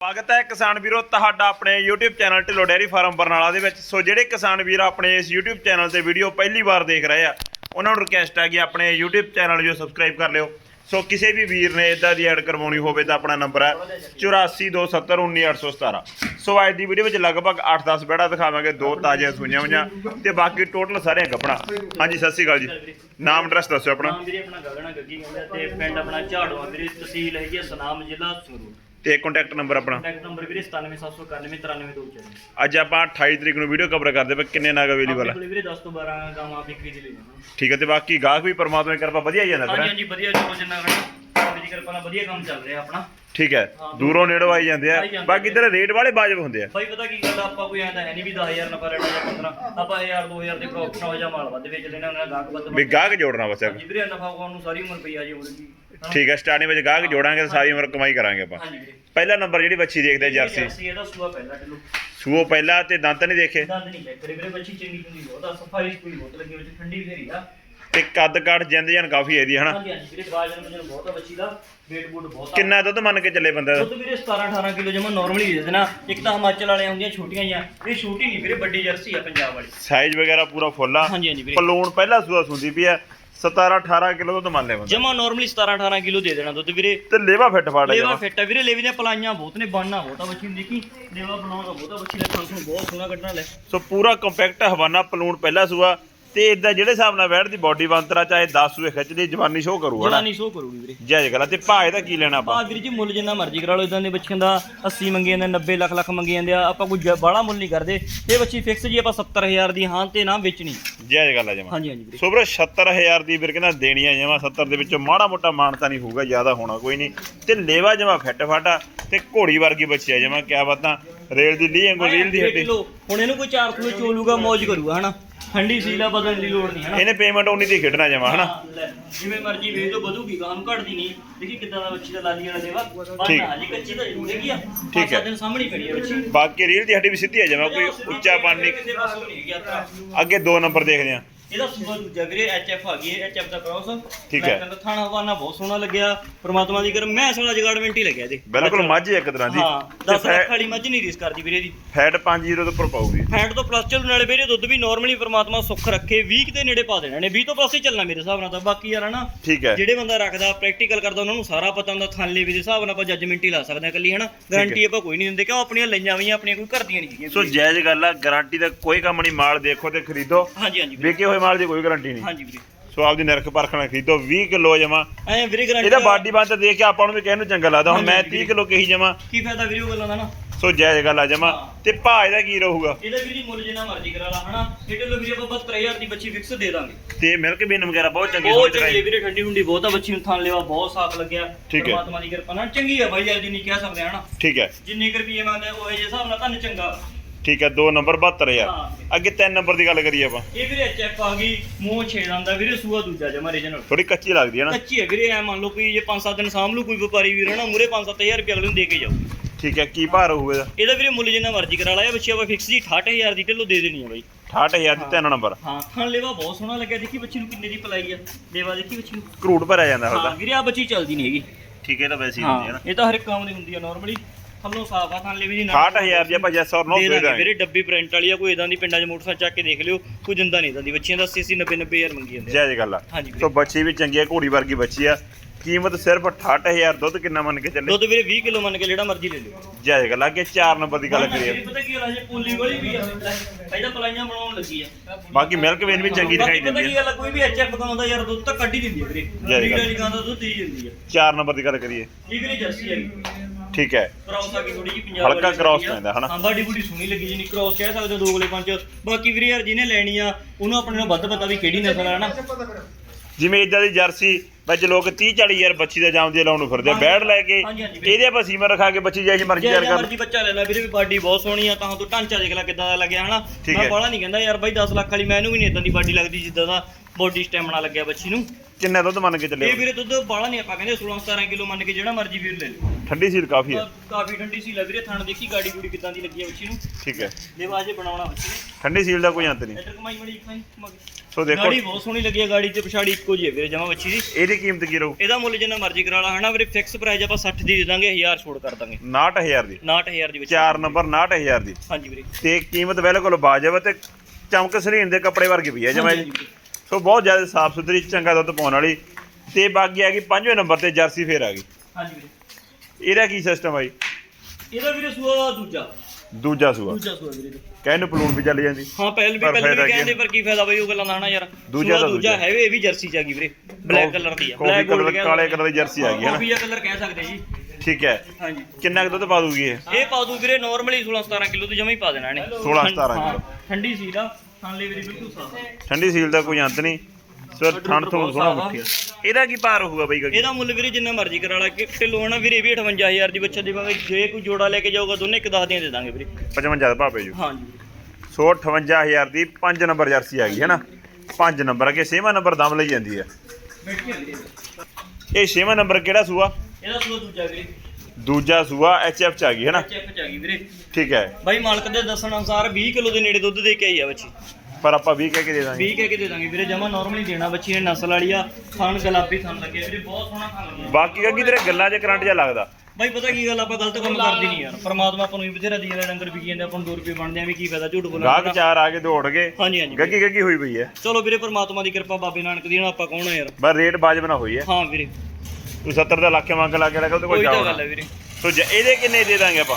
ਸਵਾਗਤ ਹੈ ਕਿਸਾਨ ਵੀਰੋ, ਤੁਹਾਡਾ ਆਪਣੇ YouTube channel Dhillon dairy farm Barnala ਦੇ ਵਿੱਚ। ਸੋ ਜਿਹੜੇ ਕਿਸਾਨ ਵੀਰ ਆਪਣੇ ਇਸ YouTube ਚੈਨਲ ਤੇ ਵੀਡੀਓ ਪਹਿਲੀ ਵਾਰ ਦੇਖ ਰਹੇ ਆ, ਉਹਨਾਂ ਨੂੰ ਰਿਕਵੈਸਟ ਹੈ ਕਿ ਆਪਣੇ YouTube ਚੈਨਲ ਜੋ ਸਬਸਕ੍ਰਾਈਬ ਕਰ ਲਿਓ। ਸੋ ਕਿਸੇ ਵੀ ਵੀਰ ਨੇ ਇਦਾਂ ਦੀ ਐਡ ਕਰਵਾਉਣੀ ਹੋਵੇ ਤਾਂ ਆਪਣਾ ਨੰਬਰ ਹੈ 8427191817 ਸੋ ਅੱਜ ਦੀ ਵੀਡੀਓ ਵਿੱਚ ਲਗਭਗ 8-10 ਬੈੜਾ ਦਿਖਾਵਾਂਗੇ, ਦੋ ਤਾਜ਼ੀਆਂ ਸੂਈਆਂ ਹੋਈਆਂ ਤੇ ਬਾਕੀ ਟੋਟਲ ਸਾਰੇ ਗੱਪਣਾ ਹਾਂਜੀ, ਸਤਿ ਸ਼੍ਰੀ ਅਕਾਲ ਜੀ। ਨਾਮ ਐਡਰੈਸ ਦੱਸੋ ਆਪਣਾ। ਨਾਮ ਵੀਰੇ ਆਪਣਾ ਗਗਨਾ ਗੱਗੀ ਕਹਿੰਦਾ ਤੇ ਪਿੰਡ ਆਪਣਾ ਝਾੜੂਆ ਵੀਰੇ, ਤਹਿਸੀਲ ਹੈਗੀ ਸਨਾਮ ਜ਼ਿਲ੍ਹਾ ਸੰਗਰੂਰ। ਤੇ ਕੰਟੈਕਟ ਨੰਬਰ ਆਪਣਾ? ਕੰਟੈਕਟ ਨੰਬਰ ਵੀਰੇ 9779193294 ਅੱਜ ਆਪਾਂ 28 ਤਰੀਕ ਨੂੰ ਵੀਡੀਓ ਕਵਰ ਕਰਦੇ ਪਏ ਕਿੰਨੇ ਨਾਗ ਅਵੇਲੇਬਲ ਆ? ਆਪਣੇ ਕੋਲ ਵੀਰੇ 10 ਤੋਂ 12 ਗਾਵਾਂ ਵਿਕਰੀ ਦੀ ਲਈ ਠੀਕ ਹੈ ਤੇ ਬਾਕੀ ਗਾਹਕ ਵੀ ਪਰਮਾਤਮਾ ਦੀ ਕਿਰਪਾ ਵਧੀਆ ਹੀ ਜਾਂਦਾ ਹਾਂਜੀ? ਹਾਂਜੀ ਵਧੀਆ ਜੋ ਜਿੰਨਾ ਕਰਨਾ ਮੇਰੀ ਕਿਰਪਾ ਨਾਲ ਵਧੀਆ ਕੰਮ ਚੱਲ ਰਿਹਾ ਆਪਣਾ। ਠੀਕ ਹੈ ਦੂਰੋਂ ਨੇੜੋਂ ਆਈ ਜਾਂਦੇ ਆ। ਆਈ ਜਾਂਦੇ ਬਾਕੀ ਤੇਰੇ ਰੇਟ ਵਾਲੇ ਵਾਜਬ ਹੁੰਦੇ ਆ। ਬਾਈ ਪਤਾ ਕੀ ਗੱਲ ਆ, ਆਪਾਂ ਕੋਈ ਐਂਦਾ ਹੈ ਨਹੀਂ ਵੀ 10000 ਨਫਾ ਲੈਣਾ ਜਾਂ 15 ਆਪਾਂ 1000 2000 ਦੇ ਪ੍ਰੋਫਿਟ ਨਾਲ ਹੋ ਜਾ ਮਾਲ ਵੱਧ ਵੇਚ ਲੈਣਾ ਉਹਨਾਂ ਦਾ ਗਾਹਕ ਵੱਧ ਵੀ ਗਾਹਕ ਜੋੜਨਾ ਬਸ। ਹਾਂਜੀ ਵੀਰੇ ਨਫਾ ਪਾਉਣ ਨੂੰ ਸਾਰੀ ਉਮਰ ਪਈ ਆ ਜੀ ਹੋਰ ਕੀ। ਹਾਂ। ਠੀਕ ਹੈ ਸਟਾਰਟਿੰਗ ਵਿੱਚ ਗਾਹਕ ਜੋੜਾਂਗੇ ਤਾਂ ਸਾਰੀ ਉਮਰ ਕਮਾਈ ਕਰਾਂਗੇ ਆਪਾਂ। ਹਾਂਜੀ ਵੀਰੇ। ਪਹਿਲਾ ਨੰਬਰ ਜਿਹੜੀ ਬੱਚੀ ਦੇਖਦੇ ਆ ਜਰਸੀ। ਜਰਸੀ ਇਹਦਾ ਸੂਆ ਪਹਿਲਾ ਕਿਲੋ। ਸੂਓ ਪਹਿਲਾ ਤੇ ਦੰਦ ਨਹੀਂ ਦੇਖੇ। ਦੰਦ ਨਹੀਂ ਚੈੱਕ ਕਰੇ ਵੀਰੇ ਬੱਚੀ ਚੰਗੀ ਚੰਗੀ ਬਹੁਤ ਆ ਸਫ਼ਾਈ ਕੋਈ ਬਹੁਤ ਲੱਗੀ ਵਿੱਚ ਠੰਡੀ ਫੇਰੀ ਆ। ਤੇ ਕੱਦ ਕਾਠ ਜਿੰਦ ਜਾਨ ਕਾਫੀ ਹੈ ਇਹਦੀ ਹਨਾ? ਹਾਂਜੀ ਹਾਂਜੀ ਵੀਰੇ ਬਾਜਨ ਵਜਨ ਬਹੁਤ ਆ ਬੱਚੀ ਦਾ weight ਬੂਟ ਬਹੁਤ ਆ। ਕਿੰਨਾ ਦੁੱਧ ਮੰਨ ਕੇ ਚੱਲੇ ਬੰਦਾ? ਦੁੱਧ ਵੀਰੇ 17 18 ਕਿਲੋ ਜਮਾ ਨਾਰਮਲੀ ਦੇ ਦੇਣਾ। ਇੱਕ ਤਾਂ ਹਿਮਾਚਲ ਵਾਲਿਆਂ ਹੁੰਦੀਆਂ ਛੋਟੀਆਂ ਜਿਹੀਆਂ। ਇਹ ਛੋਟੀ ਨਹੀਂ ਵੀਰੇ ਵੱਡੀ ਜਰਸੀ ਆ ਪੰਜਾਬ ਵਾਲੀ। ਸਾਈਜ਼ ਵਗੈਰਾ ਪੂਰਾ ਫੁੱਲ ਆ। ਹਾਂਜੀ ਹਾਂਜੀ ਵੀਰੇ। ਪਲੂਣ ਪਹਿਲਾ ਸੂਆ ਸੁੰਦੀ ਪਈ ਆ। 17 18 ਕਿਲੋ ਦੁੱਧ ਮੰਨ ਲੈ ਬੰਦਾ। ਜਮਾ ਨਾਰਮਲੀ 17 18 ਕਿਲੋ ਦੇ ਦੇਣਾ ਦੁੱਧ ਵੀਰੇ। ਤੇ ਲੇਵਾ ਫਿੱਟ ਫਾੜ ਲੇਵਾ ਜਾ ਫਿੱਟ ਆ ਵੀਰੇ ਲੇਵੀ ਦੀਆਂ ਪਲਾਈਆਂ ਬਹੁਤ ਨੇ ਬਣਨਾ ਬਹੁਤ ਬੱਚੀ ਨੂੰ ਦੇਖੀ। ਲੇਵਾ ਬਣਾਉਣਾ ਬਹੁਤ ਬੱਚੀ ਦਾ ਖਾਣ ਬਹੁਤ ਸੋਹਣਾ ਕੱਢਣਾ ਲੈ। ਸੋ ਪੂਰਾ ਕੰਪੈਕਟ ਹਵਾਨਾ ਪਲੂਣ ਪਹਿਲਾ ਸੂਆ। ਤੇ ਇਦਾਂ ਜਿਹੜੇ ਹਿਸਾਬ ਨਾਲ ਬੈਠ ਦੀ ਬਾਡੀ ਬੰਤਰਾ ਚਾਹੇ 10 ਸੂਏ ਖਿੱਚਦੀ ਜਵਾਨੀ ਸ਼ੋ ਕਰੂ ਹਨਾ ਜਵਾਨੀ ਸ਼ੋ ਕਰੂਗੀ ਵੀਰੇ। ਜੈ ਜਗਲਾ ਤੇ ਭਾਅ ਇਹਦਾ ਕੀ ਲੈਣਾ ਆਪਾਂ? ਆ ਵੀਰ ਜੀ ਮੁੱਲ ਜਿੰਨਾ ਮਰਜ਼ੀ ਕਰਾ ਲਓ ਇਦਾਂ ਦੇ ਬੱਚਿਆਂ ਦਾ 80 ਮੰਗੇ ਜਾਂਦੇ 90 ਲੱਖ ਲੱਖ ਮੰਗੇ ਜਾਂਦੇ ਆ ਆਪਾਂ ਕੋਈ ਬਾਹਲਾ ਮੁੱਲ ਨਹੀਂ ਕਰਦੇ। ਇਹ ਬੱਚੀ ਫਿਕਸ ਜੀ ਆਪਾਂ 70000 ਦੀ ਹਾਂ ਤੇ ਨਾ ਵੇਚਣੀ। ਜੈ ਜਗਲਾ ਜਮਾ। ਹਾਂਜੀ ਹਾਂਜੀ ਵੀਰੇ। ਸੋ ਵੀਰੇ 77000 ਦੀ ਵੀਰ ਕਹਿੰਦਾ ਦੇਣੀ ਆ ਜਮਾ 70 ਦੇ ਵਿੱਚੋਂ ਮਾੜਾ ਮੋਟਾ ਮਾਨਤਾ ਨਹੀਂ ਹੋਊਗਾ ਜ਼ਿਆਦਾ ਹੋਣਾ ਕੋਈ ਨਹੀਂ। ਤੇ ਲੇਵਾ ਜਮਾ ਫਿੱਟ ਫਾਟਾ ਤੇ ਘੋੜੀ ਵਰਗੀ ਬੱਚੀ ਆ ਜਮਾ ਕਿਆ ਬਾਤਾਂ ਰੇਲ ਦੀ ਲੀ ਅੰਗੋ ਰੀਲ ਦੀ ਹੱਡੀ। ਹੁਣ ਇਹਨੂੰ ਕੋਈ 4 ਕਿਲੋ ਚੋਲੂਗਾ ਮौज ਕਰੂਗਾ ਹਨਾ? ਠੰਡੀ ਸੀਲਾ ਬਦਲਣ ਦੀ ਲੋੜ ਨਹੀਂ ਹਨਾ ਇਹਨੇ ਪੇਮੈਂਟ ਉਨੀ ਦੀ ਖੇਡਣਾ ਜਮਾ ਹਨਾ ਹਾਂ, ਲੈ, ਜਿਵੇਂ ਮਰਜ਼ੀ ਵੇਚ ਦੋ ਵਧੂਗੀ ਗਾਂ ਨੂੰ ਘਟਦੀ ਨਹੀਂ। ਦੇਖੀ ਕਿੱਦਾਂ ਦਾ ਬੱਚੀ ਦਾ ਲਾਲੀ ਵਾਲਾ ਦੇਵਾ ਠੀਕ। ਬਾਨਾ ਜੀ ਕੱਚੀ ਤਾਂ ਜ਼ਰੂਰ ਹੈਗੀ ਆ। ਠੀਕ ਹੈ। ਹੈ ਦਿਨ ਸਾਹਮਣੇ ਹੀ ਖੜੀ ਹੈ ਬੱਚੀ ਬਾਕੀ ਰੀਲ ਦੀ ਹੱਡੀ ਵੀ ਸਿੱਧੀ ਆ ਜਮਾ ਕੋਈ ਉੱਚਾ ਪਾਣੀ ਕਿਸੇ ਪਾਸੋਂ ਨਹੀਂ ਹੈਗੀ ਆਪਣਾ ਅੱਗੇ ਦੋ ਨੰਬਰ ਦੇਖਦੇ ਆ ਇਹਦਾ ਸੂਬਾ ਦੂਜਾ ਵੀਰੇ ਐਚਐਫ ਆ ਗਈ ਐਚਐਫ ਦਾ ਕ੍ਰਾਸ ਠੀਕ ਹੈ। ਕਹਿੰਦਾ ਥਾਣਾ ਹਵਾਨਾ ਬਹੁਤ ਸੋਹਣਾ ਲੱਗਿਆ ਪ੍ਰਮਾਤਮਾ ਦੀ ਕਰਮ ਮੈਂ ਸਾਲਾ ਜਗਾੜਮੈਂਟ ਹੀ ਲੱਗਿਆ ਇਹਦੇ। ਬਿਲਕੁਲ ਮੱਝ ਹੀ ਇੱਕ ਤਰ੍ਹਾਂ ਦੀ। ਹਾਂ ਤੇ 10 ਲੱਖ ਵਾਲੀ ਮੱਝ ਨਹੀਂ ਰੀਸ ਕਰਦੀ ਵੀਰੇ ਦੀ ਫੈਟ 5 ਤੋਂ ਉੱਪਰ ਪਾਊਗੀ। ਫੈਟ ਤੋਂ ਪਲੱਸ ਚੱਲਣ ਵਾਲੇ ਵੀਰੇ ਦੁੱਧ ਵੀ ਨਾਰਮਲੀ ਪ੍ਰਮਾਤਮਾ ਸੁੱਖ ਰੱਖੇ 20 ਦੇ ਨੇੜੇ ਪਾ ਦੇਣਾ ਨੇ 20 ਤੋਂ ਪਲੱਸ ਹੀ ਚੱਲਣਾ ਮੇਰੇ ਹਿਸਾਬ ਨਾਲ ਤਾਂ। ਬਾਕੀ ਯਾਰ ਹਨਾ ਠੀਕ ਹੈ। ਜਿਹੜੇ ਬੰਦਾ ਰੱਖਦਾ ਪ੍ਰੈਕਟੀਕਲ ਕਰਦਾ ਉਹਨਾਂ ਨੂੰ ਸਾਰਾ ਪਤਾ ਹੁੰਦਾ ਥਾਲੇ ਵੀ ਦੇ ਹਿਸਾਬ ਨਾਲ ਆਪਾਂ ਜੱਜਮੈਂਟ ਹੀ ਲਾ ਸਕਦੇ ਹਾਂ ਇਕੱਲੀ ਹਨਾ? ਗਾਰੰਟੀ ਆਪਾਂ ਕੋਈ ਨਹੀਂ ਦਿੰਦੇ ਕਿਉਂ? ਆਪਣੀਆਂ ਲਈਆਂ ਹੋਈਆਂ ਆਪਣੀਆਂ ਕੋਈ ਕਰਦੀਆਂ ਨਹੀਂ ਹੈਗੀਆਂ ਸੋ ਜਾਇਜ਼ ਗੱਲ ਆ ਗਾਰੰਟੀ ਦਾ ਕੋਈ ਕੰਮ ਨਹੀਂ ਮਾਲ ਦੇਖੋ ਤੇ ਖਰੀਦੋ। ਹਾਂਜੀ ਹਾਂਜੀ। ਵੀਰੇ ਵਿਕੇ ਹੋਏ ਮਾਲ ਦੀ ਕੋਈ ਗਾਰੰਟੀ ਨਹੀਂ। ਹਾਂਜੀ ਵੀਰੇ। ਸੋ ਆਪਦੀ ਨਿਰਖ ਪਰਖਣਾ ਖਰੀਦੋ 20 ਕਿਲੋ ਜਮਾ। ਐ ਵੀਰੇ ਗਾਰੰਟੀ ਇਹਦਾ ਬਾਡੀ ਬੰਦ ਦੇਖ ਕੇ ਆਪਾਂ ਨੂੰ ਵੀ ਕਹਿਣ ਨੂੰ ਚੰਗਾ ਲੱਗਦਾ। ਹੁਣ ਮੈਂ 30 ਕਿਲੋ ਕਹੀ ਜਮਾ। ਕੀ ਫਾਇਦਾ ਵੀਰੇ ਉਹ ਗੱਲਾਂ ਦਾ ਨਾ? ਸੋ ਜਾਇਜ਼ ਗੱਲ ਆ ਜਮਾ। ਤੇ ਭਾਅ ਇਹਦਾ ਕੀ ਰਹੂਗਾ? ਇਹਦਾ ਵੀਰੇ ਮੁੱਲ ਜਿੰਨਾ ਮਰਜ਼ੀ ਕਰਾ ਲਾ ਹਨਾ? ਇਹਦੇ ਲੋ ਵੀਰੇ ਆਪਾਂ 72000 ਦੀ ਬੱਚੀ ਫਿਕਸ ਦੇ ਦਾਂਗੇ। ਤੇ ਮਿਲਕ ਬੀਨ ਵਗੈਰਾ ਬਹੁਤ ਚੰਗੀ ਸੋਚ ਚੰਗੀ ਹੈ ਰਹੀ ਵੀਰੇ ਠੰਡੀ ਹੁੰਡੀ ਬਹੁਤ ਆ ਬੱਚੀ ਨੂੰ ਥਾਂ ਲੈਵਾ ਬਹੁਤ ਸਾਫ਼ ਲੱਗਿਆ। ਪਰਮਾਤਮਾ ਦੀ ਕਿਰਪਾ ਨਾਲ। ਚੰਗੀ ਆ ਬਾਈ ਯਾਰ ਜਿੰਨੀ ਕਹਿ ਸਕਦੇ ਹਨਾ? ਠੀਕ ਹੈ। ਜਿੰਨੇ ਕੁ ਰੁਪਏ ਮੰਗਦੇ ਉਹ ਜੇ ਹਿਸਾਬ ਨਾਲ ਤੁਹਾਨੂੰ ਚੰਗਾ। ਠੀਕ ਹੈ 2 ਨੰਬਰ 72000 ਹਾਂ। ਅੱਗੇ 3 ਨੰਬਰ ਦੀ ਗੱਲ ਕਰੀਏ ਆਪਾਂ। ਇਹ ਵੀਰੇ ਚੈੱਕ ਆ ਗਈ ਮੂੰਹ ਛੇੜ ਆਂਦਾ ਵੀਰੇ ਸੂਆ ਦੂਜਾ ਜਮਾ ਰੀਜਨਲ ਥੋੜੀ ਕੱਚੀ ਲੱਗਦੀ ਹੈ ਨਾ। ਕੱਚੀ ਹੈ ਵੀਰੇ ਐ ਮੰਨ ਲਓ ਕੋਈ ਜੇ 5-7 ਦਿਨ ਸਾਂਭ ਲੂ ਕੋਈ ਵਪਾਰੀ ਵੀਰ ਹਨਾ ਮੂਰੇ 5-7000 ਰੁਪਏ ਅਗਲੇ ਨੂੰ ਦੇ ਕੇ ਜਾਊ। ਠੀਕ ਹੈ ਕੀ ਭਾਅ ਰਹੂਗਾ ਇਹਦਾ? ਇਹਦਾ ਵੀਰੇ ਮੁੱਲ ਜਿੰਨਾ ਮਰਜ਼ੀ ਕਰਾ ਲਾਇਆ ਬੱਚੀ ਆਪਾਂ ਫਿਕਸ ਜੀ 68000 ਦੀ ਢਿੱਲੋ ਦੇ ਦੇਣੀ ਆ ਬਾਈ। 68000 ਦੀ 3 ਨੰਬਰ। ਹਾਂ ਥਣ ਲੈਵਾ ਬਹੁਤ ਸੋਹਣਾ ਲੱਗਿਆ ਦੇਖੀ ਬੱਚੀ ਨੂੰ ਕਿੰਨੇ ਦੀ ਪਲਾਈ ਆ। ਦੇਵਾ ਦੇਖੀ ਬੱਚੀ ਨੂੰ। ਕਰੂਟ ਭਰਿਆ ਜਾਂਦਾ ਹਾਂ ਹੁੰਦਾ ਵੀਰੇ ਆ ਬੱਚੀ ਚੱਲਦੀ ਨਹੀਂ ਹੈਗੀ। ਠੀਕ ਹੈ ਤਾਂ ਵੈਸੇ ਹੀ ਹੁੰਦੀ ਹੈ ਹਾਂ ਨਾ। ਇਹ ਤਾਂ ਹਰ ਇੱਕ ਕੰਮ ਦੀ ਹੁੰਦੀ ਆ ਨਾਰਮਲੀ ਥੱਲੋਂ ਸਾਫ਼ ਆ ਥਣ ਲੈਵੀ ਦੀ 68000 ਦੀ ਆਪਾਂ ਜੈਸ ਔਰ ਨੋ ਦੇ ਦੇ ਦਾਂਗੇ ਦਾਂਗੇ। ਵੀਰੇ ਡੱਬੀ ਪ੍ਰਿੰਟ ਵਾਲੀ ਆ ਕੋਈ ਇਦਾਂ ਦੀ ਪਿੰਡਾਂ 'ਚ ਮੋਟਰਸਾਈਕਲ ਚੱਕ ਕੇ ਦੇਖ ਲਿਓ ਕੋਈ ਦਿੰਦਾ ਨਹੀਂ ਇਦਾਂ ਦੀ। ਬੱਚੀਆਂ ਦਾ 80 90 90000 ਮੰਗੀ ਜਾਂਦੇ ਆ। ਜਾਇਜ਼ ਗੱਲ। ਆ ਹਾਂਜੀ ਵੀਰੇ। ਸੋ ਬੱਚੀ ਵੀ ਚੰਗੀ ਹੈ ਘੋੜੀ ਵਰਗੀ ਬੱਚੀ ਆ। ਕੀਮਤ ਸਿਰਫ 68000 ਦੁੱਧ ਕਿੰਨਾ ਮੰਨ ਕੇ ਚੱਲੇ? ਦੁੱਧ ਵੀਰੇ 20 ਕਿਲੋ ਮੰਨ ਕੇ ਜਿਹੜਾ ਮਰਜ਼ੀ ਲੈ ਲਿਓ। ਜਾਇਜ਼ ਗੱਲ ਆ ਅੱਗੇ 4 ਨੰਬਰ ਦੀ ਗੱਲ ਕਰੀਏ। ਵੀਰੇ ਪਤਾ ਕੀ ਗੱਲ ਆ ਜੇ ਪੋਲੀ ਵਾਲੀ ਵੀ ਆ ਇਹਦਾ ਪਲਾਈਆਂ ਬਣਾਉਣ ਲੱਗੀ ਆ। ਬਾਕੀ ਮਿਲਕ ਵੇਨ ਵੀ ਚੰਗੀ ਦਿਖਾਈ ਬਾਕੀ ਪਤਾ ਦਿੰਦੀ ਕੀ ਗੱਲ ਆ ਕੋਈ ਵੀ ਐਚਐਫ ਬਣਾਉਂਦਾ ਯਾਰ ਦੁੱਧ ਤਾਂ ਕੱਢ ਹੀ ਦਿੰਦੀ ਆ ਵੀਰੇ। ਜੈ ਜੈ। ਵੀਰੇ ਵਾਲੀ ਗਾਂ ਦਾ ਦੁੱਧ ਦੇ ਹੀ ਦਿੰਦੀ ਆ। ਹੈ 4 ਨੰਬਰ ਦੀ ਗੱਲ ਕਰੀਏ। ਇਹ ਵੀਰੇ ਜਰਸੀ ਹੈਗੀ। ਠੀਕ ਹੈ ਕ੍ਰਾਸ ਆ ਗਈ ਥੋੜੀ ਜਿਹੀ ਪੰਜਾਬ ਹਲਕਾ cross। ਪੈਂਦਾ, ਹਨਾ? ਹਾਂ ਬਾਡੀ ਬੂਡੀ ਸੋਹਣੀ ਲੱਗੀ ਜੀ ਨਹੀਂ ਕ੍ਰਾਸ ਕਹਿ ਸਕਦੇ ਹੋ ਦੋਗਲੇ ਪੰਜ ਬਾਕੀ ਵੀਰੇ ਯਾਰ ਜਿਹਨੇ ਲੈਣੀ ਆ ਉਹਨੂੰ ਆਪਣੇ ਨਾਲ ਵੱਧ ਪਤਾ ਵੀ ਕਿਹੜੀ ਨਸਲ ਆ ਨਾ ਜਿਵੇਂ ਇਦਾਂ ਦੀ ਜਰਸੀ ਵਿੱਚ ਲੋਕ 30 40 ਹਜ਼ਾਰ ਬੱਚੀ ਦਾ ਜਾਮ ਦੇ ਲਾਉਣ ਨੂੰ ਫਿਰਦੇ ਆ ਬੈੜ ਲੈ ਕੇ ਹਾਂਜੀ, ਹਾਂਜੀ ਵੀਰੇ। ਇਹਦੇ ਆਪਾਂ ਸੀਮਾ ਰਖਾ ਕੇ ਬੱਚੀ ਜਾਈ ਮਰਜ਼ੀ ਜੇ ਤਿਆਰ ਕਰ ਮਰਜ਼ੀ ਬੱਚਾ ਲੈ ਲੈ ਵੀਰੇ ਵੀ ਬਾਡੀ ਬਹੁਤ ਸੋਹਣੀ ਆ ਤਾਂ ਤੂੰ ਢਾਂਚਾ ਦੇਖ ਲੈ ਕਿਦਾਂ ਦਾ ਲੱਗਿਆ ਹਨਾ ਠੀਕ ਮੈਂ ਹੈ। ਬਾਹਲਾ ਨਹੀਂ ਕਹਿੰਦਾ ਯਾਰ ਬਾਈ 10 ਲੱਖ ਵਾਲੀ ਮੈਨੂੰ ਵੀ ਨਹੀਂ ਇਦਾਂ ਦੀ ਬਾਡੀ ਲੱਗਦੀ ਜਿੱਦਾਂ ਦਾ ਬੋਡੀ ਸਟੈਮਨਾ ਲੱਗਿਆ ਬੱਚੀ ਨੂੰ ਕਿੰਨਾ ਦੁੱਧ ਮੰਨ ਕੇ ਇਹ ਚੱਲੇ ਵੀਰੇ ਦੁੱਧ ਬਾਲਾ ਨਹੀਂ ਆਪਾਂ ਕਹਿੰਦੇ 16 17 ਕਿਲੋ ਮੰਨ ਕੇ ਜਿਹੜਾ ਮਰਜ਼ੀ ਵੀਰ ਲੈ ਲਓ ਠੰਡੀ ਸੀਲ ਕਾਫੀ ਹੈ। ਕਾਫੀ ਠੰਡੀ ਸੀ ਲੱਗ ਵੀਰੇ ਥਣ ਦੇਖੀ ਗਾੜੀ ਗੂੜੀ ਕਿਦਾਂ ਦੀ ਲੱਗੀ ਹੈ ਬੱਚੀ ਨੂੰ। ਠੀਕ ਹੈ। ਦੇਵਾਜੇ ਬਣਾਉਣਾ ਬੱਚੀ ਨੇ। ਠੰਡੀ ਸੀਲ ਦਾ ਕੋਈ ਅੰਤ ਨਹੀਂ। ਇੱਧਰ ਕਮਾਈ ਕਮਾ ਕੇ। ਸੋ ਦੇਖੋ। ਗਾੜੀ ਬਹੁਤ ਸੋਹਣੀ ਲੱਗੀ ਹੈ ਗਾੜੀ ਤੇ ਪਛਾੜੀ ਇੱਕੋ ਜਿਹੀ ਹੈ ਵੀਰੇ ਜਮਾ ਬੱਚੀ ਦੀ। ਇਹਦੀ ਕੀਮਤ ਕੀ ਰਹੂ? ਇਹਦਾ ਮੁੱਲ ਜਿੰਨਾ ਮਰਜ਼ੀ ਕਰਾ ਲਾ ਹਨਾ ਵੀਰੇ? ਫਿਕਸ ਪ੍ਰਾਈਸ ਆਪਾਂ 60 ਦੀ ਦੇ ਦਾਂਗੇ 1000 ਛੋੜ ਕਰ ਦਾਂਗੇ। 69000 ਦੀ। 69000 ਦੀ ਵਿੱਚ ਚਾਰ ਨੰਬਰ 69000 ਦੀ। ਹਾਂਜੀ ਵੀਰੇ। ਤੇ ਕੀਮਤ ਬਿਲਕੁਲ ਵਾਜਬ ਹੈ ਤੇ ਚਮਕ ਸਰੀਨ ਦੇ ਕੱਪੜੇ ਵਰਗੀ ਵੀ ਹੈ ਜਮਾ ਜੀ। ਸੋ ਬਹੁਤ ਜ਼ਿਆਦਾ ਸਾਫ਼ ਸੁਥਰੀ ਚੰਗਾ ਦੁੱਧ ਪਾਉਣ ਵਾਲੀ। ਤੇ ਬਾਕੀ ਆ ਗਈ ਪੰਜਵੇਂ ਨੰਬਰ ਤੇ ਜਰਸੀ ਫੇਰ ਆ ਗਈ। ਹਾਂਜੀ ਵੀਰੇ। ਇਹਦਾ ਕੀ ਸਿਸਟਮ ਆ ਜੀ? ਇਹਦਾ ਵੀਰੇ ਸੂਆ ਦੂਜਾ। ਦੂਜਾ ਸੂਆ। ਦੂਜਾ ਸੂਆ ਵੀਰੇ ਇਹਦਾ। ਕਹਿਣ ਨੂੰ ਪਲੂਨ ਵੀ ਚੱਲ ਜਾਂਦੀ। ਹਾਂ ਪਹਿਲ ਵੀ ਪਰ ਪਹਿਲ ਫਾਇਦਾ ਵੀ ਕੀ ਕਹਿੰਦੇ ਪਰ ਕੀ ਫਾਇਦਾ ਬਈ ਉਹ ਗੱਲਾਂ ਦਾ ਹਨਾ ਯਾਰ? ਦੂਜਾ ਸੂਆ ਤਾਂ ਦੂਜਾ। ਦੂਜਾ। ਹੈ ਵੀ ਇਹ ਵੀ ਜਰਸੀ ਚ ਆ ਗਈ ਵੀਰੇ। ਬਲੈਕ ਕਲਰ ਦੀ ਆ ਕਾਫੀ gold ਕਲਰ ਕਾਲੇ ਕਲਰ ਦੀ ਜਰਸੀ ਆ ਗਈ ਹੈ ਨਾ ਕਲਰ ਕਹਿ ਸਕਦੇ ਜੀ। ਠੀਕ ਹੈ। ਹਾਂਜੀ। ਕਿੰਨਾ ਕੁ ਦੁੱਧ ਪਾ ਦੂਗੀ ਇਹ? ਇਹ ਪਾ ਦੂ ਵੀਰੇ ਨਾਰਮਲੀ 16 17 ਕਿਲੋ ਤੇ ਜਮਾ ਹੀ ਪਾ ਦੇਣਾ ਇਹਨੇ। 16 17 ਹਾਂ, ਕਿਲੋ। ਠੰਡੀ ਸੀ ਦਾ ਥਾਂ ਲਈ ਵੀਰੇ ਬਿਲਕੁਲ ਸਾਫ਼ ਠੰਡੀ ਸੀਲ ਦਾ ਕੋਈ ਅੰਤ ਨਹੀਂ। ਸੋ ਠੰਡ ਤੋਂ ਸੋਹਣਾ ਮੁੱਠਿਆ। ਇਹਦਾ ਕੀ ਭਾਰ ਹੋਊਗਾ ਬਈ ਗੱਗੀ ਇਹਦਾ ਮੁੱਲ ਵੀਰੇ ਜਿੰਨਾ ਮਰਜ਼ੀ ਕਰਾ ਲਾ ਕਿ ਕਿਲੋ ਹਨਾ ਵੀਰੇ ਵੀ 58000 ਦੀ ਬੱਚਾ ਦੇਵਾਂਗੇ। ਜੇ ਕੋਈ ਜੋੜਾ ਲੈ ਕੇ ਜਾਊਗਾ ਦੋਨੇ ਇੱਕ ਦਸ ਦੀਆਂ ਦੇ ਦਾਂਗੇ ਵੀਰੇ। 55 ਦਾ ਭਾਪੇ ਜੀ। ਹਾਂਜੀ। ਸੋ 58000 ਦੀ 5 ਨੰਬਰ ਜਰਸੀ ਆ ਗਈ ਹੈ ਨਾ? 5 ਨੰਬਰ ਅਗੇ 6ਵਾਂ ਨੰਬਰ ਦਮ ਲਈ ਜਾਂਦੀ ਹੈ ਇਹ 6ਵਾਂ ਨੰਬਰ ਕਿਹੜਾ ਸੂਆ? ਇਹਦਾ ਸੂਆ ਦੂਜਾ ਵੀਰੇ। ਦੂਜਾ ਸੂਆ ਐਚਐਫ ਚ ਆ ਗਈ ਹੈ ਨਾ? ਚੈੱਕ ਚ ਆ ਗਈ ਵੀਰੇ। ਠੀਕ ਹੈ। ਬਾਈ ਮਾਲਕ ਦੇ ਦੱਸਣ ਅਨੁਸਾਰ 20 ਕਿਲੋ ਦੇ ਨੇੜੇ ਦੁੱਧ ਦੇ ਕੇ ਆਈ ਆ ਬੱਚੀ। ਪਰ ਆਪਾਂ 20 ਕਹਿ ਕੇ ਦੇ ਦਾਂਗੇ। 20 ਕਹਿ ਕੇ ਦੇ ਦਾਂਗੇ। ਵੀਰੇ ਜਮਾ ਨਾਰਮਲੀ ਦੇਣਾ ਬੱਚੀ ਨੇ ਨਸਲ ਵਾਲੀ ਆ ਖਾਣ ਗੁਲਾਬੀ ਥਣ ਲੱਗੇ ਵੀਰੇ ਬਹੁਤ ਸੋਹਣਾ ਖਾਣ ਲੱਗਿਆ। ਬਾਕੀ ਗੱਗੀ ਤੇਰੇ ਗੱਲਾਂ 'ਚ ਕਰੰਟ ਜਿਹਾ ਲੱਗਦਾ। ਬਾਈ ਪਤਾ ਕੀ ਗੱਲ ਆਪਾਂ ਗਲਤ ਕੰਮ ਕਰਦੀ ਨਹੀਂ ਯਾਰ। ਪਰਮਾਤਮਾ ਆਪਾਂ ਨੂੰ ਵੀ ਬਥੇਰਾ ਦੀ ਜਾਂਦਾ ਡੰਗਰ ਵਿਕੀ ਜਾਂਦੇ ਆਪਾਂ ਨੂੰ 2 ਰੁਪਏ ਬਣਦੇ ਆ ਵੀ ਕੀ ਫਾਇਦਾ ਝੂਠ ਬੋਲਣ ਗਾਹਕ ਦਾ ਚਾਰ ਆ ਕੇ ਦੌੜ ਗਏ। ਹਾਂਜੀ ਹਾਂਜੀ। ਗੱਗੀ ਗੱਗੀ ਹੋਈ ਪਈ ਹੈ। ਚਲੋ ਵੀਰੇ ਪਰਮਾਤਮਾ ਦੀ ਕਿਰਪਾ ਬਾਬੇ ਨਾਨਕ ਦੀ ਨਾਲ ਆਪਾਂ ਕੌਣ ਆ ਯਾਰ? ਪਰ ਰੇਟ ਬਾਜਬ ਨਾ ਹੋਈ ਹੈ। ਹਾਂ ਵੀਰੇ। ਤੂੰ 70 ਦਾ ਲੱਖ ਮੰਗ ਲਾ ਕੇ ਲਗਾ ਤੇ ਕੋਈ ਕੋਈ ਤਾਂ ਜਾਉਣਾ ਗੱਲ ਹੈ ਵੀਰੇ। ਸੋ ਜੇ ਇਹਦੇ ਕਿੰਨੇ ਦੇ ਦਾਂਗੇ ਆਪਾਂ?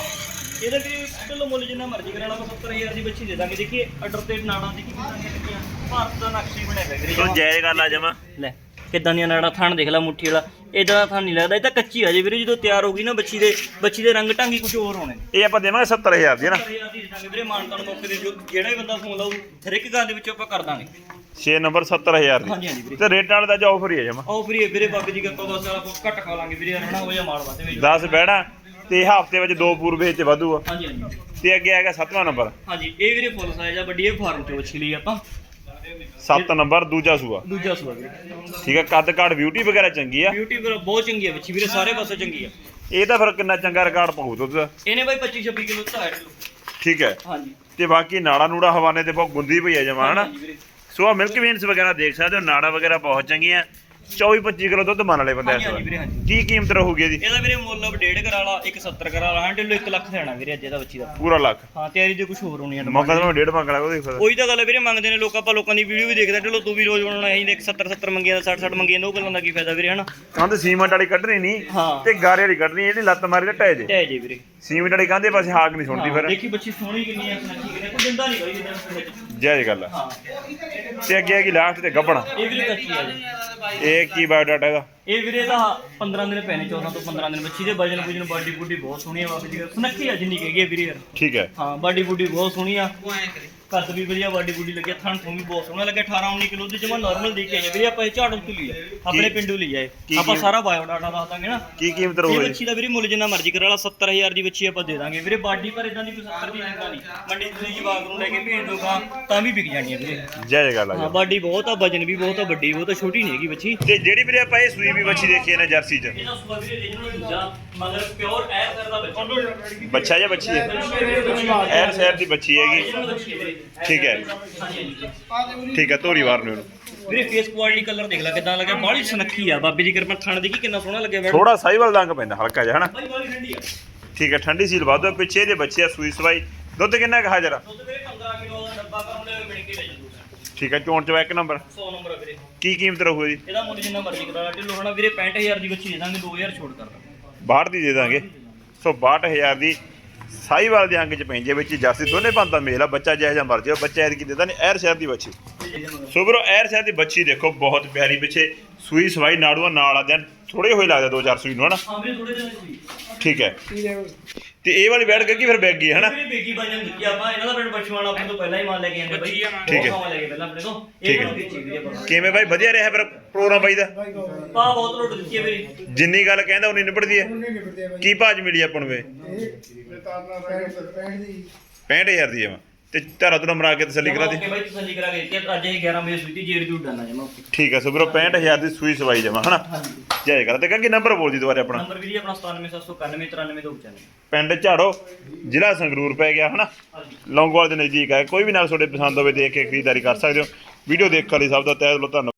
ਇਹਦਾ ਵੀਰੇ ਚਲੋ ਮੁੱਲ ਜਿੰਨਾ ਮਰਜ਼ੀ ਕਰਾ ਲਾ ਆਪਾਂ 70000 ਦੀ ਬੱਚੀ ਦੇ ਦਾਂਗੇ। ਦੇਖੀਏ ਆਰਡਰ ਤੇ ਨਾੜਾਂ ਦੀ ਕਿੰਨੀਆਂ? ਲੱਗੀਆਂ ਭਾਰਤ ਦਾ ਨਕਸ਼ੀ ਬਣਿਆ ਹੋਇਆ ਵੀਰੇ। ਜਾਇਜ਼ ਗੱਲ ਆ ਜਮਾ। ਲੈ ਕਿੱਦਾਂ ਦੀਆਂ ਨਾੜਾਂ ਥਣ ਦੇਖ ਲੈ ਮੁੱਠੀ ਵਾਲਾ। ਇਦਾਂ ਦਾ ਥਣ ਨਹੀਂ ਲੱਗਦਾ ਇਹ ਤਾਂ ਕੱਚੀ ਆ ਜੇ ਵੀਰੇ ਜਦੋਂ ਤਿਆਰ ਹੋ ਗਈ ਨਾ ਬੱਚੀ ਦੇ ਬੱਚੀ ਦੇ ਰੰਗ ਢੰਗੀ ਕੁਝ ਹੋਰ ਹੋਣੇ ਇਹ ਆਪਾਂ ਦੇਵਾਂਗੇ 70000 ਦੀ ਹੈ ਨਾ। 70000 ਦੀ ਦੇ ਦਾਂਗੇ ਵੀਰੇ ਮਾਨਤਾਂ ਨੂੰ ਮੌਕੇ ਦੇ ਜੋ ਜਿਹੜਾ ਵੀ ਬੰਦਾ ਫੋਨ ਲਾਊ ਹਰ ਇੱਕ ਗੱਲ ਦੇ ਵਿੱਚ ਆਪਾਂ ਕਰ ਦਾਂਗੇ। 6 ਨੰਬਰ 70000 ਦੀ। ਹਾਂਜੀ ਹਾਂਜੀ ਵੀਰੇ। ਤੇ ਰੇਟ ਨਾਲ ਤਾਂ ਜਾ ਆਫਰ ਹੀ ਹੈ ਜਮਾ। ਆਓ ਵੀਰੇ ਵੀਰੇ ਬਾਬੇ ਦੀ ਕਿਰਪਾ ਬਸ ਆਪਾਂ ਘੱਟ ਖਾ ਲਾਂਗੇ ਵੀਰੇ ਹਨਾ ਹੋ ਜਾ ਮਾਲ ਵਾਤੇ ਵਿੱਚ 10 ਬਹਿਣਾ। ਤੇ ਹਫ਼ਤੇ ਵਿੱਚ ਦੋ ਪੂਰਬੇ ਚ ਵਾਧੂ ਆ। ਹਾਂਜੀ ਹਾਂਜੀ। ਤੇ ਅੱਗੇ ਆਏਗਾ 7ਵਾਂ ਨੰਬਰ। ਹਾਂਜੀ ਇਹ ਵੀਰੇ ਫੁੱਲ ਸਾਈਜ਼ ਆ ਵੱਡੀ ਇਹ ਫਾਰਮ ਚੋਂ ਵੱਛੀ ਲਈ ਆਪਾਂ। 7 ਨੰਬਰ ਦੂਜਾ ਸੂਆ। ਦੂਜਾ ਸੂਆ ਵੀਰੇ। ਠੀਕ ਹੈ ਕੱਦ ਕਾਠ ਬਿਊਟੀ ਵਗੈਰਾ ਚੰਗੀ ਆ। ਬਿਊਟੀ ਵੀਰੇ ਬਹੁਤ ਚੰਗੀ ਆ ਬੱਚੀ ਵੀਰੇ ਸਾਰੇ ਪਾਸੇ ਚੰਗੀ ਆ। ਇਹ ਤਾਂ ਫਿਰ ਕਿੰਨਾ ਚੰਗਾ ਰਿਕਾਰਡ ਪਾਉ ਦੁੱਧ ਦਾ। ਇਹਨੇ ਬਾਈ 25 26 ਕਿਲੋ ਤਾਂ ਹੈ ਠੀਕ ਹੈ। ਹਾਂਜੀ। ਤੇ ਬਾਕੀ ਨਾੜਾ ਨੂੜਾ ਹਵਾਨੇ ਤੇ ਬਹੁਤ ਗੁੰਦੀ ਪਈ ਜਮਾ ਹਨਾ? ਵੀਰੇ। ਸੋ ਆ ਮਿਲਕ ਵੀਨਸ ਵਗੈਰਾ ਦੇਖ ਸਕਦੇ ਹੋ ਨਾੜਾ ਵਗੈਰਾ ਬਹੁਤ ਚੰਗੀਆਂ। 24 25 ਕਿਲੋ ਦੁੱਧ ਮੰਨ ਲਏ ਬੰਦੇ ਹਾਂਜੀ ਹਾਂਜੀ ਵਾਰ। ਵੀਰੇ ਹਾਂਜੀ। ਕੀ ਕੀਮਤ ਰਹੂਗੀ ਇਹਦੀ? ਇਹਦਾ ਵੀਰੇ ਮੁੱਲ ਅਬ 1.5 ਕਰਾ ਲਾ 170 ਕਰਾ ਲਾ ਹਾਂ ਢਿੱਲੋ 1 ਲੱਖ ਦੇਣਾ ਵੀਰੇ ਅੱਜ ਇਹਦਾ ਬੱਚੀ ਦਾ। ਪੂਰਾ ਲੱਖ? ਹਾਂ ਤਿਆਰੀ ਦੇ ਕੁਝ ਹੋਰ ਹੋਣੀ ਆ ਮੌਕਾ ਤਾਂ ਮੈਂ ਡੇਢ ਮੰਗ ਲਾ ਉਹਦੇ ਫਿਰ। ਉਹੀ ਤਾਂ ਗੱਲ ਹੈ ਵੀਰੇ ਮੰਗਦੇ ਨੇ ਲੋਕ ਆਪਾਂ ਲੋਕਾਂ ਦੀ ਵੀਡੀਓ ਵੀ ਦੇਖਦੇ ਢਿੱਲੋ ਤੂੰ ਵੀ ਰੋਜ਼ ਬਣਾਉਣਾ ਹੈ 70 70 ਮੰਗੀਆਂ ਦਾ 60 60 ਮੰਗੀਆਂ ਦਾ ਉਹ ਗੱਲਾਂ ਦਾ ਕੀ ਫਾਇਦਾ ਵੀਰੇ ਹਨਾ? ਕੰਧ ਸੀਮੈਂਟ ਵਾਲੀ ਕੱਢਣੀ ਨਹੀਂ ਹਾਂ। ਤੇ ਗਾਰੇ ਵਾਲੀ ਕੱਢਣੀ ਇਹਦੀ ਲੱਤ ਮਾਰੀ ਤੇ ਢਹਿ ਜੇ। ਟੈ ਜੇ ਵੀਰੇ। ਸੀਮੈਂਟ ਵਾਲੀ ਕੰਧੇ ਪਾਸੇ ਹਾਕ ਨਹੀਂ ਸੁਣਦੀ ਹਾਂ, ਫਿਰ। ਦੇਖੀ ਬੱਚੀ ਸੋਹਣੀ ਕਿੰਨੀ ਆ ਸੁਨੱਖੀ ਕਿੰਨੀ ਆ, ਕੋਈ ਦਿੰਦਾ ਨਹੀਂ ਬਾਈ ਇਹਦੇ ਵਿੱਚ ਜਾਇਜ਼ ਗੱਲ ਆ। ਹਾਂ। ਤੇ ਅੱਗੇ ਹੈਗੀ ਲਾਸਟ ਤੇ ਗੱਬਣ। ਇਹ ਵੀਰੇ ਕੱਚੀ ਆ ਜੀ। ਇਹ ਕੀ ਬਾਇਓਡਾਟਾ ਇਹਦਾ ਇਹ ਵੀਰੇ ਦਾ 15 ਦਿਨ ਪੈਣੇ 14 ਤੋਂ 15 ਦਿਨ ਬੱਚੀ ਦੇ ਵਜਨ ਵਜਨ ਬਾਡੀ ਬੁੱਡੀ ਬਹੁਤ ਸੋਹਣੀ ਆ ਬਾਬੇ ਦੀ। ਸੁਨੱਖੀ ਆ ਜਿੰਨੀ ਕਹੇਗੀ ਵੀਰੇ ਯਾਰ। ਠੀਕ ਹੈ। ਹਾਂ ਬਾਡੀ ਬੁੱਡੀ ਬਹੁਤ ਸੋਹਣੀ ਆ। ਕੱਦ ਵੀ ਵਧੀਆ ਬਾਡੀ ਬੁੱਡੀ ਲੱਗਿਆ ਥਣ ਥਣ ਵੀ ਬਹੁਤ ਸੋਹਣਾ ਲੱਗਿਆ 18 19 ਕਿਲੋ ਦੀ ਜਮਾ ਨਾਰਮਲ ਦੇ ਕੇ ਆਏ ਵੀਰੇ ਆਪਾਂ ਇਹ ਝਾੜੂ ਤੋਂ ਲਈ ਆਪਣੇ ਪਿੰਡੂ ਲਈ ਆਏ ਆਪਾਂ ਸਾਰਾ ਬਾਇਓ ਡਾਟਾ ਦੱਸ ਦਾਂਗੇ ਨਾ। ਕੀ ਕੀਮਤ ਇਹ ਰਹੂਗੀ ਬੱਚੀ ਦਾ ਵੀਰੇ ਮੁੱਲ ਜਿੰਨਾ ਮਰਜ਼ੀ ਕਰਾ ਲਾ 70000 ਦੀ ਬੱਚੀ ਆਪਾਂ ਦੇ ਦਾਂਗੇ। ਵੀਰੇ ਬਾਡੀ ਪਰ ਇਦਾਂ ਦੀ ਕੋਈ 70 ਦੀ ਹੁੰਦਾ ਨਹੀਂ। ਮੰਡੀ ਤੁਸੀਂ ਜਵਾਗ ਨੂੰ ਲੈ ਕੇ ਭੇਜ ਦੋਗਾ ਤਾਂ ਵੀ ਵਿਕ ਜਾਣੀ ਹੈ ਵੀਰੇ। ਜਾਇਜ਼ ਗੱਲ ਆ ਹਾਂ ਜੀ। ਬਾਡੀ ਬਹੁਤ ਆ ਵਜਨ ਵੀ ਬਹੁਤ ਆ ਵੱਡੀ ਬਹੁਤ ਆ ਛੋਟੀ ਨਹੀਂ ਹੈਗੀ ਬੱਚੀ। ਤੇ ਜਿਹੜੀ ਵੀਰੇ ਆਪਾਂ ਇਹ ਸੂਈ ਵੀ ਬੱਚੀ ਦੇਖੀ ਹੈ ਨਾ ਜਰਸੀ 'ਚ। ਇਹਦਾ ਸੁਭਾ ਵੀਰੇ ਰੀਜਨਲ ਦੂਜਾ ਮਗਰ ਪਿਓਰ ਐਰ ਕਰਦਾ ਬੱਚਾ। ਬੱਚਾ ਜਾਂ ਬੱਚੀ ਹੈ। ਐਰ ਸ਼ਹਿਰ ਦੀ ਬੱਚੀ ਹੈਗੀ। ਠੀਕ ਹੈ। ਠੀਕ ਹੈ ਧੋਰੀ ਵਾਰ ਨੂੰ ਵੀਰੇ ਫੇਸ ਕੁਆਲਿਟੀ ਕਲਰ ਦੇਖ ਲੈ ਕਿਦਾਂ ਲੱਗਿਆ। ਬਾਹਲੀ ਸੁਨੱਖੀ ਆ। ਬਾਬੇ ਦੀ ਕਿਰਪਾ ਥਣ ਦੇਖੀ ਕਿੰਨਾ ਸੋਹਣਾ ਲੱਗਿਆ ਬੈਠ ਥੋੜਾ ਸਾਈਵਲ ਰੰਗ ਪੈਂਦਾ ਹਲਕਾ ਜਿਹਾ ਹਨਾ? ਬਾਈ ਬਾਹਲੀ ਠੰਡੀ ਆ। ਠੀਕ ਹੈ ਠੰਡੀ ਸੀਲ ਵਾਧੋ ਪਿੱਛੇ ਇਹਦੇ ਬੱਚੇ ਆ ਸੂਈ ਸਵਾਈ। ਦੁੱਧ ਕਿੰਨਾ ਕੁ ਹਾਜ਼ਰ ਆ? ਦੁੱਧ ਵੀਰੇ 15 ਕਿਲੋ ਦਾ ਡੱਬਾ ਕਰਾਉਂਦੇ ਹੋਏ ਮਿਣ ਕੇ ਲੈ ਜਾਂਦੂ ਠੀਕ ਹੈ ਚੋਣ ਚਵਾ ਇੱਕ ਨੰਬਰ। 100 ਨੰਬਰ ਵੀਰੇ। ਕੀ ਕੀਮਤ ਰਹੂ ਇਹਦੀ? ਇਹਦਾ ਮੁੱਲ ਜਿੰਨਾ ਮਰਜ਼ੀ ਕਰਾ ਲਾ। ਢਿੱਲੋ ਹਣਾ ਵੀਰੇ 65000 ਦੀ ਬੱਚੀ ਦੇ ਦਾਂਗੇ 2000 ਛੋੜ ਕਰ ਬਾਹਰ ਦੀ ਦੇ ਦਾਂਗੇ। ਸੋ 62000 ਦੀ ਸਾਈਵਾਲ ਦੇ ਅੰਗ ਚ ਪੈਂਦੇ ਵਿੱਚ ਜਾਸੀ ਦੋਨੇ ਪੰਦਾ ਮੇਲ ਆ, ਬੱਚਾ ਜਿਹੋ ਜਿਹਾ ਮਰਜ਼ੀ ਬੱਚਾ ਐਦ ਕੀ ਦੇਦਾ ਨਹੀਂ ਐਰ ਸ਼ਹਿਰ ਦੀ ਬੱਚੀ। ਸੋ ਬਰੋ ਐਰ ਸ਼ਹਿਰ ਦੀ ਬੱਚੀ ਦੇਖੋ, ਬਹੁਤ ਪਿਆਰੀ ਪਿੱਛੇ ਸੂਈ ਸਵਾਈ ਨਾੜੂਆਂ ਨਾਲ ਆਦਿਆਂ ਥੋੜੇ ਹੋਏ ਲੱਗਦਾ ਦੋ ਚਾਰ ਸੂਈ ਨੂੰ ਹਨਾ? ਹਾਂ ਵੀਰੇ ਥੋੜੇ ਦਿਨ ਸੀ ਠੀਕ ਹੈ। ਤੇ ਇਹ ਵਾਲੀ ਬੈਠ ਕੇ ਫਿਰ ਬੈਗ ਗਈ ਹਨਾ? ਵੀਰੇ ਬੇਗੀ ਬਾਜਨ ਦਿੱਤੀ ਆਪਾਂ ਇਹਨਾਂ ਦਾ ਪਿੰਡ ਬਚਵਾਣਾ ਆਪਣੇ ਤੋਂ ਪਹਿਲਾਂ ਹੀ ਮਾਲ ਲੈ ਕੇ ਆਂਦੇ ਬਾਈ। ਠੀਕ ਹੈ। ਬਹੁਤ ਲੈ ਕੇ ਪਹਿਲਾਂ ਆਪਣੇ ਤੋਂ। ਠੀਕ ਇਹ ਹੈ। ਨੂੰ ਵੇਚੀ ਵੀਰੇ ਆਪਾਂ। ਕਿਵੇਂ ਬਾਈ? ਵਧੀਆ ਰਿਹਾ ਫਿਰ ਪ੍ਰੋਗਰਾਮ ਬਾਈ ਦਾ? ਪਾ ਬਹੁਤ ਰੋਟ ਦਿੱਤੀ ਹੈ ਵੀਰੇ। ਜਿੰਨੀ ਗੱਲ ਕਹਿੰਦਾ ਉਨੀ ਨਿਬੜਦੀ ਹੈ। ਕੀ ਭਾਜ ਮਿਲੀ ਆਪਾਂ ਨੂੰ ਵੇ 65000 ਦੀ। ਹੈ। ਵਾ ਤੇ ਧਾਰਾ ਤੋਂ ਮਰਾ ਕੇ ਤਸੱਲੀ ਕਰਾ ਦੇ। ਓਕੇ ਬਾਈ ਤਸੱਲੀ ਕਰਾ ਕੇ ਕਿ ਅੱਜ ਇਹ 11 ਵਜੇ ਸੂਈ ਜੇੜ ਜੂੜ ਡਾਣਾ ਜਮਾ ਓਕੇ। ਠੀਕ ਹੈ ਸੋ ਵੀਰੋ 65000 ਦੀ ਸੂਈ ਸਵਾਈ ਜਮਾ ਹਨਾ? ਹਾਂਜੀ। ਜੈ ਕਰ। ਤੇ ਕਿ ਨੰਬਰ ਬੋਲ ਦੀ ਦੁਬਾਰੇ ਆਪਣਾ। ਨੰਬਰ ਵੀ ਜੀ ਆਪਣਾ 9779993295 ਪਿੰਡ ਝਾੜੋ ਜ਼ਿਲ੍ਹਾ ਸੰਗਰੂਰ ਪੈ ਗਿਆ ਹਨਾ? ਹਾਂਜੀ। ਲੌਂਗੋਵਾਲ ਦੇ ਨਜ਼ਦੀਕ ਹੈ ਕੋਈ ਵੀ ਨਾਲ ਤੁਹਾਡੇ ਪਸੰਦ ਹੋਵੇ ਦੇਖ ਕੇ ਖਰੀਦਦਾਰੀ ਕਰ ਸਕਦੇ ਹੋ। ਵੀਡੀਓ ਦੇਖਣ ਲਈ ਸਭ ਦਾ ਤਹਿ ਦਿਲੋਂ ਧੰਨਵਾਦ।